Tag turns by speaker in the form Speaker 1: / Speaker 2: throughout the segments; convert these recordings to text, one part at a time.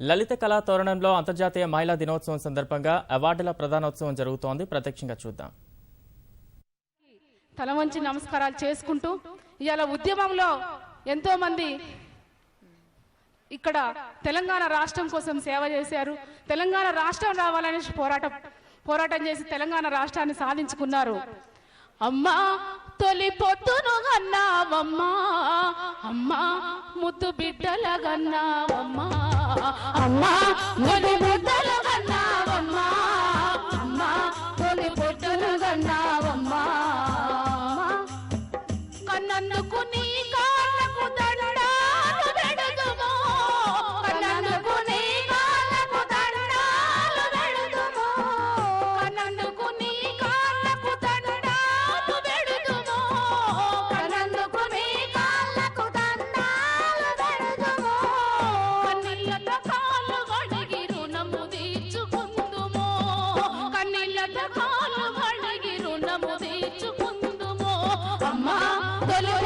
Speaker 1: లలిత కళా తోరణంలో అంతర్జాతీయ మహిళా దినోత్సవం సందర్భంగా అవార్డుల ప్రధానోత్సవం జరుగుతోంది. ప్రత్యక్షంగా చూద్దాం.
Speaker 2: తల వంచి నమస్కారాలు చేసుకుంటూ ఇవాళ ఉద్యమంలో ఎంతో మంది ఇక్కడ తెలంగాణ రాష్ట్రం కోసం సేవ చేశారు. తెలంగాణ రాష్ట్రం రావాలని పోరాటం పోరాటం చేసి తెలంగాణ రాష్ట్రాన్ని సాధించుకున్నారు. అమ్మా తొలి పొత్తును గన్నావమ్మా. అమ్మా ముద్దు బిడ్డల గన్నావమ్మా. అమ్మా తొలి ముద్దలు గన్నావమ్మా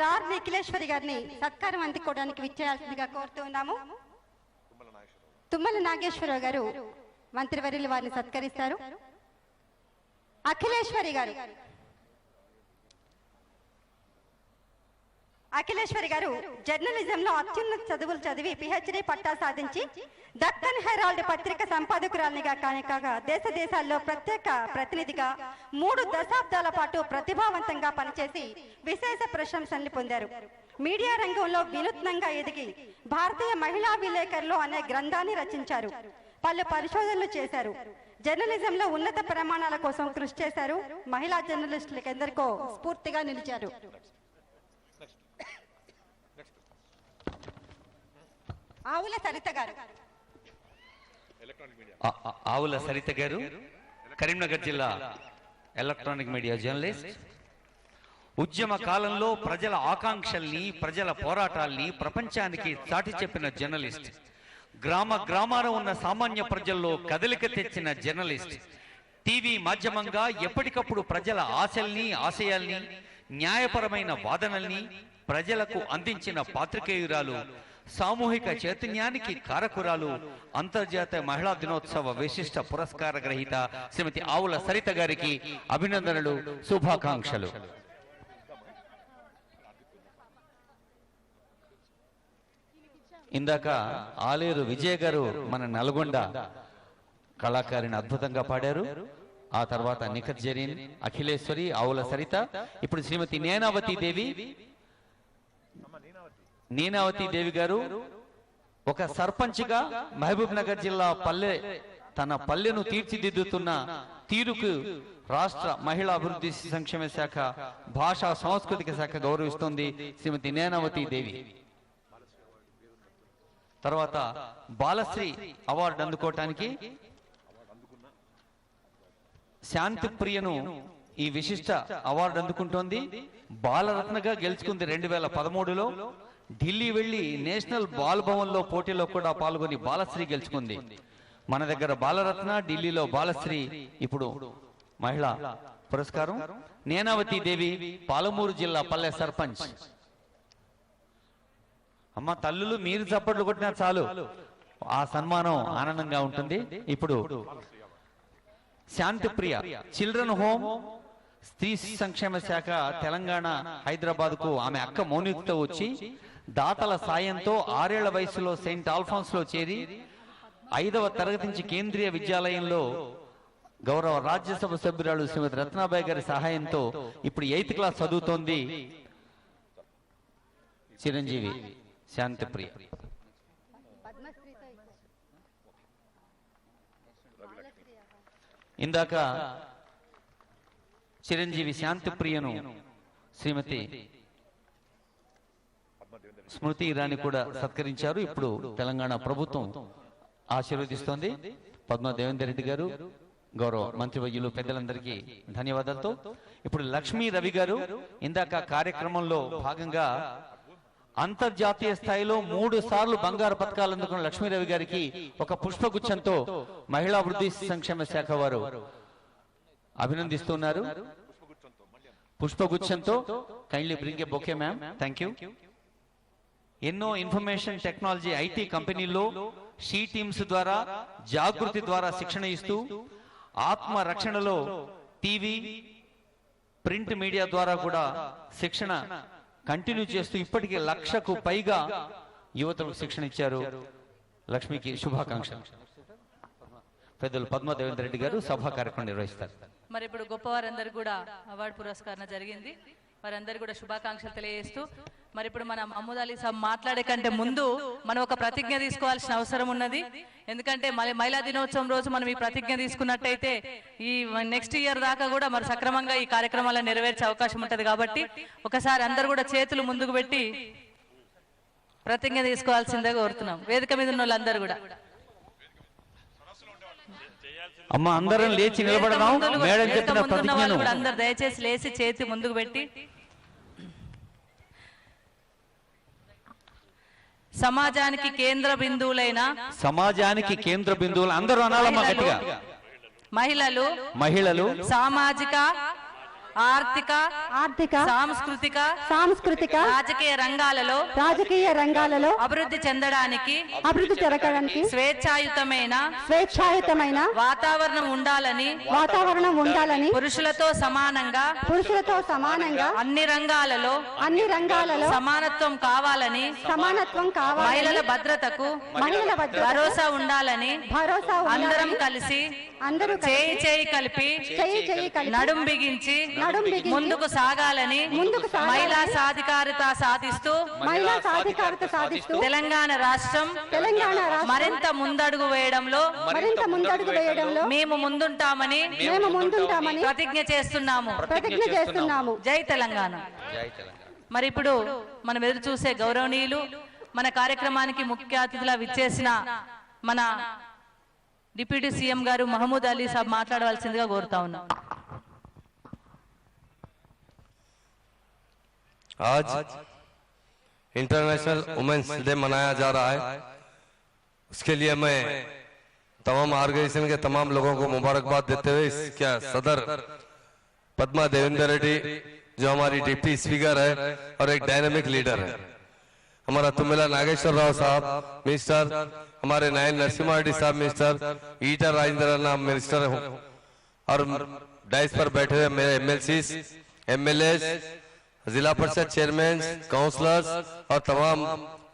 Speaker 3: డాక్టర్ ఆర్ నిఖిలేశ్వరి గారిని సత్కారం అందుకోవడానికి విచ్చేయాల్సిందిగా కోరుతూ ఉన్నాము. తుమ్మల నాగేశ్వరరావు గారు మంత్రివర్యులు వారిని సత్కరిస్తారు. అఖిలేశ్వరి గారు అఖిలేశ్వరి గారు జర్నలిజంలో అత్యున్నత చదువులు చదివి పిహెచ్డి పట్టా సాధించి దక్కన్ హెరాల్డ్ పత్రిక సంపాదకురాలినిగా కానే కాగా దేశ దేశాల్లో ప్రత్యేక ప్రతినిధిగా మూడు దశాబ్దాల పాటు ప్రతిభావంతంగా పనిచేసి విశేష ప్రశంసల్ని పొందారు. మీడియా రంగంలో వినూత్నంగా ఎదిగి భారతీయ మహిళా విలేకరులు అనే గ్రంథాన్ని రచించారు. పలు పరిశోధనలు చేశారు. జర్నలిజంలో ఉన్నత ప్రమాణాల కోసం కృషి చేశారు. మహిళా జర్నలిస్టులకు ఎందరికో స్ఫూర్తిగా నిలిచారు. ఆవుల సరిత గారు.
Speaker 4: ఆవుల సరిత గారు కరీంనగర్ జిల్లా ఎలక్ట్రానిక్ మీడియా జర్నలిస్ట్ ఉద్యమ కాలంలో ప్రజల ఆకాంక్షల్ని ప్రజల పోరాటాల్ని ప్రపంచానికి చాటి చెప్పిన జర్నలిస్ట్. గ్రామ గ్రామాన ఉన్న సామాన్య ప్రజల్లో కదలిక తెచ్చిన జర్నలిస్ట్. టీవీ మాధ్యమంగా ఎప్పటికప్పుడు ప్రజల ఆశల్ని ఆశయాల్ని న్యాయపరమైన వాదనల్ని ప్రజలకు అందించిన పాత్రికేయురాలు సామూహిక చైతన్యానికి కారకురాలు అంతర్జాతీయ మహిళా దినోత్సవ విశిష్ట పురస్కార గ్రహీత శ్రీమతి ఆవుల సరిత గారికి అభినందనలు శుభాకాంక్షలు. ఇందాక ఆలేరు విజయ్ గారు మన నల్గొండ కళాకారిని అద్భుతంగా పాడారు. ఆ తర్వాత నిఖత్ జరీన్ అఖిలేశ్వరి ఆవుల సరిత ఇప్పుడు శ్రీమతి నేనావతి దేవి నీనావతి దేవి గారు ఒక సర్పంచ్గా మహబూబ్ నగర్ జిల్లా పల్లె తన పల్లెను తీర్చిదిద్దుతున్న తీరుకు రాష్ట్ర మహిళా అభివృద్ధి సంక్షేమ శాఖ భాషా సాంస్కృతిక శాఖ గౌరవిస్తోంది శ్రీమతి నేనావతి దేవి. తర్వాత బాలశ్రీ అవార్డు అందుకోవటానికి శాంతి ప్రియను ఈ విశిష్ట అవార్డు అందుకుంటోంది. బాలరత్నగా గెలుచుకుంది రెండు వేల పదమూడులో. ఢిల్లీ వెళ్ళి నేషనల్ బాల్ భవన్లో పోటీలో కూడా పాల్గొని బాలశ్రీ గెలుచుకుంది. మన దగ్గర బాలరత్న ఢిల్లీలో బాలశ్రీ ఇప్పుడు మహిళ పురస్కారం. నేనావతి దేవి పాలమూరు జిల్లా పల్లె సర్పంచ్. అమ్మ తల్లులు మీరు చప్పట్లు కొట్టినా చాలు. ఆ సన్మానం ఆనందంగా ఉంటుంది. ఇప్పుడు శాంతిప్రియ చిల్డ్రన్ హోమ్ స్త్రీ సంక్షేమ శాఖ తెలంగాణ హైదరాబాద్కు ఆమె అక్క మౌనికతో వచ్చి దాతల సాయంతో ఆరేళ్ళ వయసులో సెయింట్ ఆల్ఫాన్స్లో చేరి ఐదవ తరగతి నుంచి కేంద్రీయ విద్యాలయంలో గౌరవ రాజ్యసభ సభ్యురాలు శ్రీమతి రత్నాబాయి గారి సహాయంతో ఇప్పుడు ఎయిత్ క్లాస్ చదువుతోంది. చిరంజీవి శాంతిప్రియ. ఇందాక చిరంజీవి శాంతిప్రియను శ్రీమతి స్మృతి ఇరాని కూడా సత్కరించారు. ఇప్పుడు తెలంగాణ ప్రభుత్వం ఆశీర్వదిస్తోంది. పద్మా దేవేందర్ రెడ్డి గారు గౌరవ మంత్రివర్యులు పెద్దలందరికీ ధన్యవాదాలతో. ఇప్పుడు లక్ష్మీ రవి గారు ఇందాక కార్యక్రమంలో భాగంగా అంతర్జాతీయ స్థాయిలో మూడు సార్లు బంగారు పథకాలు అందుకున్న లక్ష్మీ రవి గారికి ఒక పుష్పగుచ్చంతో మహిళా వృద్ధి సంక్షేమ శాఖ వారు అభినందిస్తున్నారు. పుష్పగుచ్చంతో kindly bring a bouquet ma'am thank you ఎన్నో ఇన్ఫర్మేషన్ టెక్నాలజీ ఐటీ కంపెనీల్లో షీ టీమ్స్ ద్వారా జాగృతి ద్వారా శిక్షణ ఇస్తూ ఆత్మ రక్షణలో టీవీ ప్రింట్ మీడియా ద్వారా కూడా శిక్షణ కంటిన్యూ చేస్తూ ఇప్పటికే లక్షకు పైగా యువతలకు శిక్షణ ఇచ్చారు. లక్ష్మికి శుభాకాంక్షలు. పెద్దలు పద్మదేవేంద్ర రెడ్డి గారు సభా కార్యక్రమం నిర్వహిస్తారు.
Speaker 5: మరి ఇప్పుడు గొప్పవారందరూ కూడా అవార్డు పురస్కారం జరిగింది. వారందరూ కూడా శుభాకాంక్షలు తెలియజేస్తూ మరి ఇప్పుడు మన మహమూద్ అలీ సాబ్ మాట్లాడే కంటే ముందు మనం ఒక ప్రతిజ్ఞ తీసుకోవాల్సిన అవసరం ఉన్నది. ఎందుకంటే మళ్ళీ మహిళా దినోత్సవం రోజు మనం ఈ ప్రతిజ్ఞ తీసుకున్నట్టయితే ఈ నెక్స్ట్ ఇయర్ దాకా కూడా మరి సక్రమంగా ఈ కార్యక్రమాలను నెరవేర్చే అవకాశం ఉంటుంది కాబట్టి ఒకసారి అందరు కూడా చేతులు ముందుకు పెట్టి ప్రతిజ్ఞ తీసుకోవాల్సిందే కోరుతున్నాం. వేదిక మీద ఉన్న వాళ్ళందరూ కూడా.
Speaker 4: అమ్మ అందరం లేచి నిలబడదాం. మేడం చెప్పిన ప్రతిజ్ఞను.
Speaker 5: అందరు దయచేసి లేచి చేతి ముందుకు పెట్టి. సమాజానికి కేంద్ర బిందువులైన
Speaker 4: సమాజానికి కేంద్ర బిందువులు అందరూ అనాలమ్మా గట్టిగా.
Speaker 5: మహిళలు
Speaker 4: మహిళలు
Speaker 5: సామాజిక ఆర్థిక
Speaker 3: ఆర్థిక
Speaker 5: సాంస్కృతిక
Speaker 3: సాంస్కృతిక
Speaker 5: రాజకీయ రంగాలలో
Speaker 3: రాజకీయ రంగాలలో
Speaker 5: అభివృద్ధి చెందడానికి
Speaker 3: అభివృద్ధి జరగడానికి
Speaker 5: స్వేచ్ఛాయుతమైన
Speaker 3: స్వేచ్ఛాయుతమైన
Speaker 5: వాతావరణం ఉండాలని
Speaker 3: వాతావరణం ఉండాలని
Speaker 5: పురుషులతో సమానంగా
Speaker 3: పురుషులతో సమానంగా
Speaker 5: అన్ని రంగాలలో
Speaker 3: అన్ని రంగాలలో
Speaker 5: సమానత్వం కావాలని
Speaker 3: సమానత్వం కావాలి
Speaker 5: మహిళల భద్రతకు
Speaker 3: మహిళల భద్రత
Speaker 5: భరోసా ఉండాలని
Speaker 3: భరోసా
Speaker 5: అందరం కలిసి
Speaker 3: అందరూ
Speaker 5: చేయి చేయి కలిపి
Speaker 3: చేయి చేయి కలిపి
Speaker 5: నడుం బిగించి
Speaker 3: నడుం బిగించి
Speaker 5: ముందుకు సాగాలని
Speaker 3: ముందుకు
Speaker 5: మహిళా సాధికారిత సాధిస్తూ
Speaker 3: మహిళా సాధికారత సాధిస్తూ
Speaker 5: తెలంగాణ రాష్ట్రం
Speaker 3: తెలంగాణ రాష్ట్రం
Speaker 5: మరింత ముందడుగు వేయడంలో
Speaker 3: మరింత ముందడుగు వేయడంలో
Speaker 5: మేము ముందుంటామని
Speaker 3: మేము ముందుంటామని
Speaker 5: ప్రతిజ్ఞ చేస్తున్నాము.
Speaker 3: ప్రతిజ్ఞ చేస్తున్నాము.
Speaker 5: జై తెలంగాణ. మరి ఇప్పుడు మనం ఎదురు చూసే గౌరవనీయులు మన కార్యక్రమానికి ముఖ్య అతిథిలా విచ్చేసిన మన డిప్యూటీ సీఎం గారు మహమూద్ అలీ సాబ్ మాట్లాడవలసిందిగా కోరుతా ఉన్నాం.
Speaker 6: آج आज इंटरनेशनल ڈے منایا جا رہا ہے اس کے لیے میں تمام آرگنیزیشن کے تمام لوگوں کو مبارکباد دیتے ہوئے اس کیا صدر پدما دیوندر ریڈی جو ہماری ڈپٹی اسپیکر ہے اور ایک ڈائنمک لیڈر ہے ہمارا تمیلہ ناغیشور راو صاحب منسٹر ہمارے نائن نرسیم ریڈی صاحب منسٹر ایٹر راجندر نام منسٹر ہوں۔ اور ڈائس پر بیٹھے ہیں میرے ایم ایل سیز، ایم ایل ایس ضلع پرشد چیئرمنز کاؤنسلرز اور تمام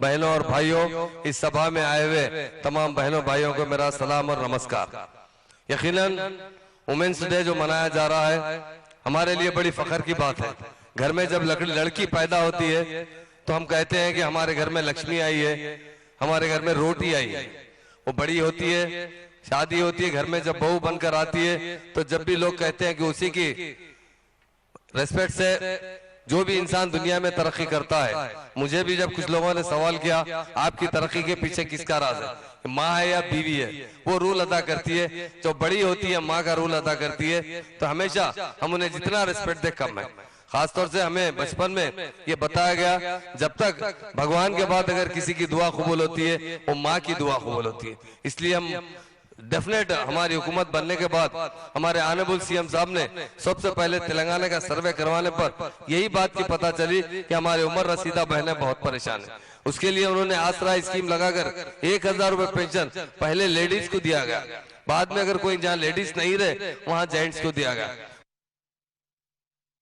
Speaker 6: بہنوں اور بھائیوں، اس سبا میں آئے ہوئے تمام بہنوں بھائیوں کو میرا سلام اور نمسکار۔ یقیناً وومینس ڈے جو منایا جا رہا ہے، ہمارے لیے بڑی فخر کی بات ہے۔ گھر میں جب لڑکی پیدا ہوتی ہے تو ہم کہتے ہیں کہ ہمارے گھر میں لکشمی آئی ہے، ہمارے گھر میں روٹی آئی ہے۔ وہ بڑی ہوتی ہے، شادی ہوتی ہے، گھر میں جب بہو بن کر آتی ہے، تو جب بھی لوگ کہتے ہیں کہ اسی کی ریسپیکٹ سے جو بھی انسان دنیا میں ترقی کرتا ہے۔ مجھے بھی جب کچھ لوگوں نے سوال کیا، آپ کی ترقی کے پیچھے کس کا راز ہے؟ ماں ہے یا بیوی ہے؟ وہ رول ادا کرتی ہے۔ جو بڑی ہوتی ہے، ماں کا رول ادا کرتی ہے۔ تو ہمیشہ ہم انہیں جتنا ریسپیکٹ دے، کم ہے۔ خاص طور سے ہمیں بچپن میں یہ بتایا گیا، جب تک بھگوان کے بعد اگر کسی کی دعا قبول ہوتی ہے وہ ماں کی دعا قبول ہوتی ہے۔ اس لیے ہم ڈیفنیٹ ہماری حکومت بننے کے بعد، ہمارے آنیبل سی ایم صاحب نے سب سے پہلے تلنگانہ کا سروے کروانے پر یہی بات کی پتا چلی کہ ہمارے عمر رسیدہ بہنیں بہت پریشان ہیں۔ اس کے لیے انہوں نے آسرا اسکیم لگا کر ایک ہزار روپے پینشن پہلے لیڈیز کو دیا گیا۔ بعد میں اگر کوئی جہاں لیڈیز نہیں رہے، وہاں جینٹس کو دیا گیا۔